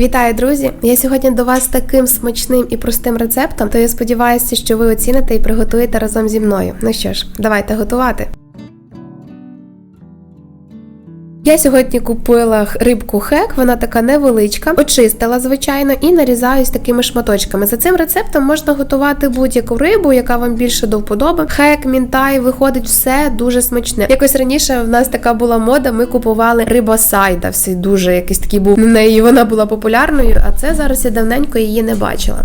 Вітаю, друзі! Я сьогодні до вас таким смачним і простим рецептом, то я сподіваюся, що ви оціните і приготуєте разом зі мною. Ну що ж, давайте готувати. Я сьогодні купила рибку хек, вона така невеличка, очистила, звичайно, і нарізаю з такими шматочками. За цим рецептом можна готувати будь-яку рибу, яка вам більше до вподоби. Хек, мінтай, виходить все дуже смачне. Якось раніше в нас така була мода, ми купували рибосайда, все дуже якийсь такий був на неї. Вона була популярною, а це зараз я давненько її не бачила.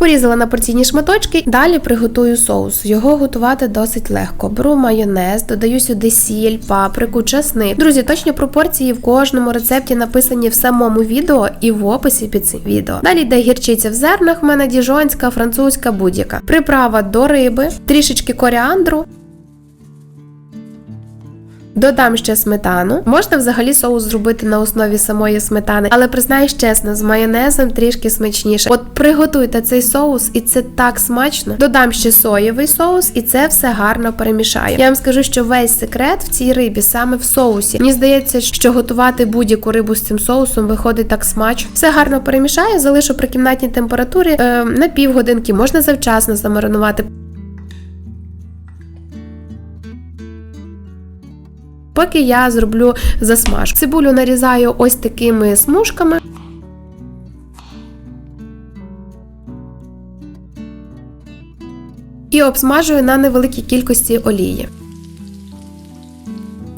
Порізала на порційні шматочки. Далі приготую соус. Його готувати досить легко. Беру майонез, додаю сюди сіль, паприку, часник. Друзі, точні пропорції в кожному рецепті написані в самому відео і в описі під цим відео. Далі йде гірчиця в зернах, в мене діжонська, французька, будь-яка. Приправа до риби, трішечки коріандру. Додам ще сметану. Можна взагалі соус зробити на основі самої сметани, але признаюсь чесно, з майонезом трішки смачніше. От приготуйте цей соус, і це так смачно. Додам ще соєвий соус, і це все гарно перемішаю. Я вам скажу, що весь секрет в цій рибі саме в соусі. Мені здається, що готувати будь-яку рибу з цим соусом виходить так смачно. Все гарно перемішаю, залишу при кімнатній температурі е, на півгодинки. Можна завчасно замаринувати. Поки я зроблю засмажку. Цибулю нарізаю ось такими смужками. І обсмажую на невеликій кількості олії.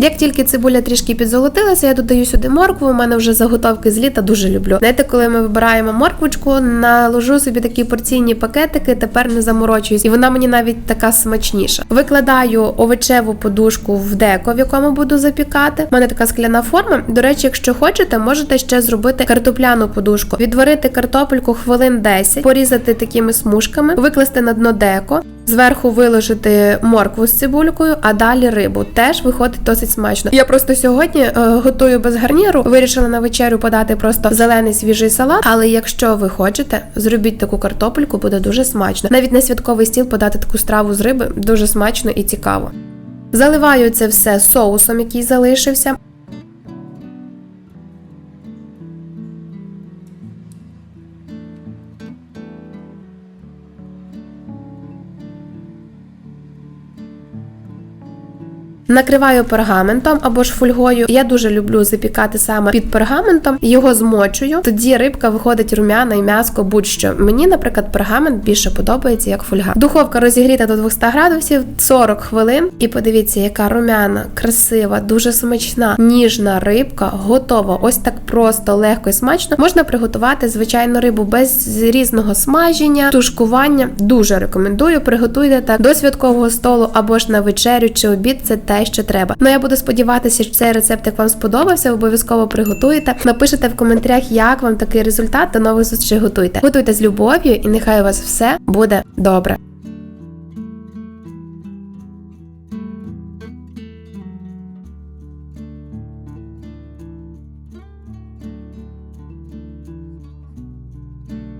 Як тільки цибуля трішки підзолотилася, я додаю сюди моркву. У мене вже заготовки з літа дуже люблю. Знаєте, коли ми вибираємо морквочку, наложу собі такі порційні пакетики, тепер не заморочуюсь, і вона мені навіть така смачніша. Викладаю овочеву подушку в деко, в якому буду запікати. У мене така скляна форма. До речі, якщо хочете, можете ще зробити картопляну подушку, відварити картопельку хвилин 10, порізати такими смужками, викласти на дно деко. Зверху виложити моркву з цибулькою, а далі рибу. Теж виходить досить смачно. Я просто сьогодні е, готую без гарніру. Вирішила на вечерю подати просто зелений свіжий салат. Але якщо ви хочете, зробіть таку картопельку, буде дуже смачно. Навіть на святковий стіл подати таку страву з риби дуже смачно і цікаво. Заливаю це все соусом, який залишився. Накриваю пергаментом або ж фольгою. Я дуже люблю запікати саме під пергаментом. Його змочую. Тоді рибка виходить рум'яна і м'яско будь-що. Мені, наприклад, пергамент більше подобається як фольга. Духовка розігріта до 200 градусів 40 хвилин. І подивіться, яка рум'яна, красива, дуже смачна, ніжна рибка, готова. Ось так просто, легко і смачно. Можна приготувати звичайну рибу без різного смаження, тушкування. Дуже рекомендую. Приготуйте так до святкового столу або ж на вечерю чи обід. Це те, що треба. Ну я буду сподіватися, що цей рецепт як вам сподобався. Обов'язково приготуєте. Напишите в коментарях, як вам такий результат. До нових зустрічей готуйте. Готуйте з любов'ю, і нехай у вас все буде добре.